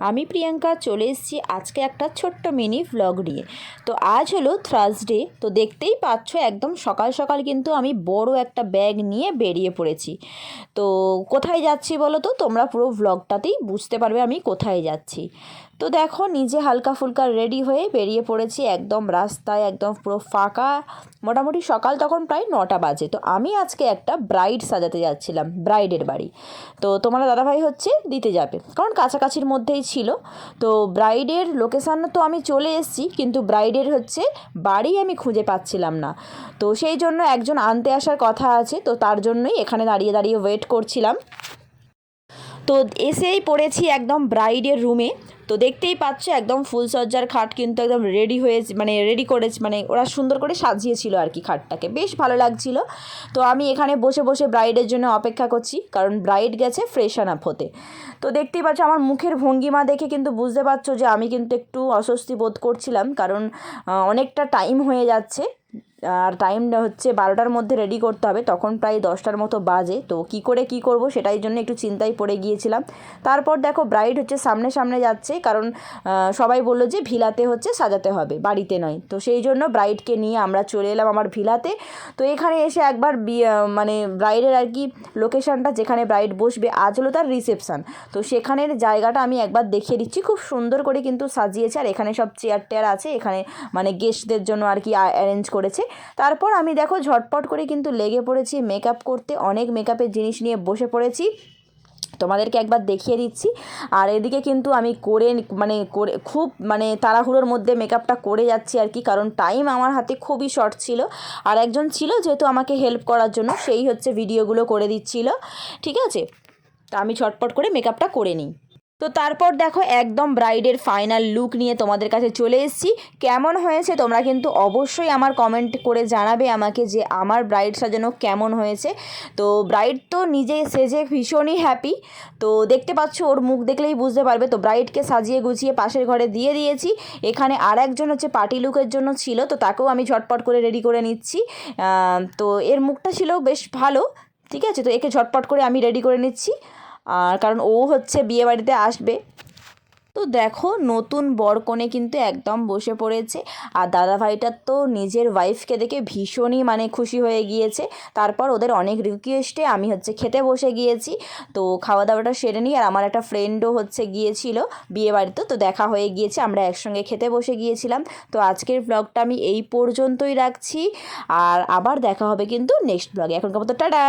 আমি প্রিয়াঙ্কা চলে এসেছি আজকে একটা ছোট্ট মিনি ভ্লগ নিয়ে। তো আজ হলো থার্সডে তো দেখতেই পাচ্ছ একদম সকাল সকাল কিন্তু আমি বড় একটা ব্যাগ নিয়ে বেরিয়ে পড়েছি। তো কোথায় যাচ্ছি বলো তো? তোমরা পুরো ভ্লগটাতেই বুঝতে পারবে আমি কোথায় যাচ্ছি। তো দেখো নিজে হালকা ফুলকা রেডি হয়ে বেরিয়ে পড়েছি একদম রাস্তায়, একদম পুরো ফাঁকা। মোটামুটি সকাল তখন প্রায় নটা বাজে। তো আমি আজকে একটা ব্রাইড সাজাতে যাচ্ছিলাম ব্রাইডের বাড়ি। তো তোমার দাদাভাই হচ্ছে দিতে যাবে। কারণ কাছাকাছির মধ্যেই ছিল। তো ব্রাইডের লোকেশান তো আমি চলে এসেছি, কিন্তু ব্রাইডের হচ্ছে বাড়ি আমি খুঁজে পাচ্ছিলাম না। তো সেই জন্য একজন আনতে আসার কথা আছে, তো তার জন্যই এখানে দাঁড়িয়ে দাঁড়িয়ে ওয়েট করছিলাম। তো এসেই পড়েছি একদম ব্রাইডের রুমে তো দেখতেই পাচ্ছ, একদম ফুলসজ্জার খাট কিন্তু একদম রেডি হয়েছে মানে রেডি করেছে মানে ওরা সুন্দর করে সাজিয়েছিল আর কি খাটটাকে। বেশ ভালো লাগছিল। তো আমি এখানে বসে বসে ব্রাইডের জন্য অপেক্ষা করছি, কারণ ব্রাইড গেছে ফ্রেশন আপ হতে। তো দেখতেই পাচ্ছ, আমার মুখের ভঙ্গিমা দেখে কিন্তু বুঝতে পারছ যে আমি কিন্তু একটু অস্বস্তি বোধ করছিলাম, কারণ অনেকটা টাইম হয়ে যাচ্ছে। আর টাইমটা হচ্ছে বারোটার মধ্যে রেডি করতে হবে, তখন প্রায় দশটার মতো বাজে। তো কি করে কি করব সেটাই জন্য একটু চিন্তায় পড়ে গিয়েছিলাম। তারপর দেখো ব্রাইড হচ্ছে সামনে সামনে যাচ্ছে। কারণ সবাই বলল যে ভিলাতে হচ্ছে সাজাতে হবে, বাড়িতে নয়। তো সেই জন্য ব্রাইডকে নিয়ে আমরা চলে এলাম আমার ভিলাতে। তো এখানে এসে একবার মানে ব্রাইডের আর কি লোকেশানটা যেখানে ব্রাইড বসবে, আজ হলো তার রিসেপশান তো সেখানের জায়গাটা আমি একবার দেখিয়ে দিচ্ছি। খুব সুন্দর করে কিন্তু সাজিয়েছে, আর এখানে সব চেয়ার টেয়ার আছে, এখানে মানে গেস্টদের জন্য আর কি অ্যারেঞ্জ করেছে। তারপর আমি দেখো ঝটপট করে কিন্তু লেগে পড়েছি মেকআপ করতে। অনেক মেকআপের জিনিস নিয়ে বসে পড়েছি। তোমাদেরকে একবার দেখিয়ে দিচ্ছি। আর এদিকে কিন্তু আমি করে মানে করে খুব মানে তাড়াহুড়োর মধ্যে মেকআপটা করে যাচ্ছি আর কি, কারণ টাইম আমার হাতে খুবই শর্ট ছিল। আর একজন ছিল যেহেতু আমাকে হেল্প করার জন্য, সেই হচ্ছে ভিডিওগুলো করে দিচ্ছিল। ঠিক আছে? তা আমি ছটপট করে মেকআপটা করে নিই। তো তারপর দেখো একদম ব্রাইডের ফাইনাল লুক নিয়ে তোমাদের কাছে চলে এসেছি। কেমন হয়েছে তোমরা কিন্তু অবশ্যই আমার কমেন্ট করে জানাবে আমাকে যে আমার ব্রাইড সাজানো কেমন হয়েছে। তো ব্রাইড তো নিজে সেজে ভীষণই হ্যাপি তো দেখতে পাচ্ছ ওর মুখ দেখলেই বুঝতে পারবে। তো ব্রাইডকে সাজিয়ে গুছিয়ে পাশের ঘরে দিয়ে দিয়েছি। এখানে আর একজন হচ্ছে পার্টি লুকের জন্য ছিল। তো তাকেও আমি ঝটপট করে রেডি করে নিচ্ছি। তো এর মুখটা ছিল বেশ ভালো। ঠিক আছে? তো একে ঝটপট করে আমি রেডি করে নিচ্ছি। আর কারণ ও হচ্ছে বিয়ে বাড়িতে আসবে। তো দেখো নতুন বর কনে কিন্তু একদম বসে পড়েছে। আর দাদাভাইটার তো নিজের ওয়াইফকে দেখে ভীষণই মানে খুশি হয়ে গিয়েছে। তারপর ওদের অনেক রিকোয়েস্টে আমি হচ্ছে খেতে বসে গিয়েছি। তো খাওয়া দাওয়াটা সেরে নিই আর আমার একটা ফ্রেন্ডও হচ্ছে গিয়েছিল বিয়ে বাড়িতে। তো দেখা হয়ে গিয়েছে, আমরা একসঙ্গে খেতে বসে গিয়েছিলাম। তো আজকের ব্লগটা আমি এই পর্যন্তই রাখছি। আর আবার দেখা হবে কিন্তু নেক্সট ব্লগে এখনকার মতো টাটা!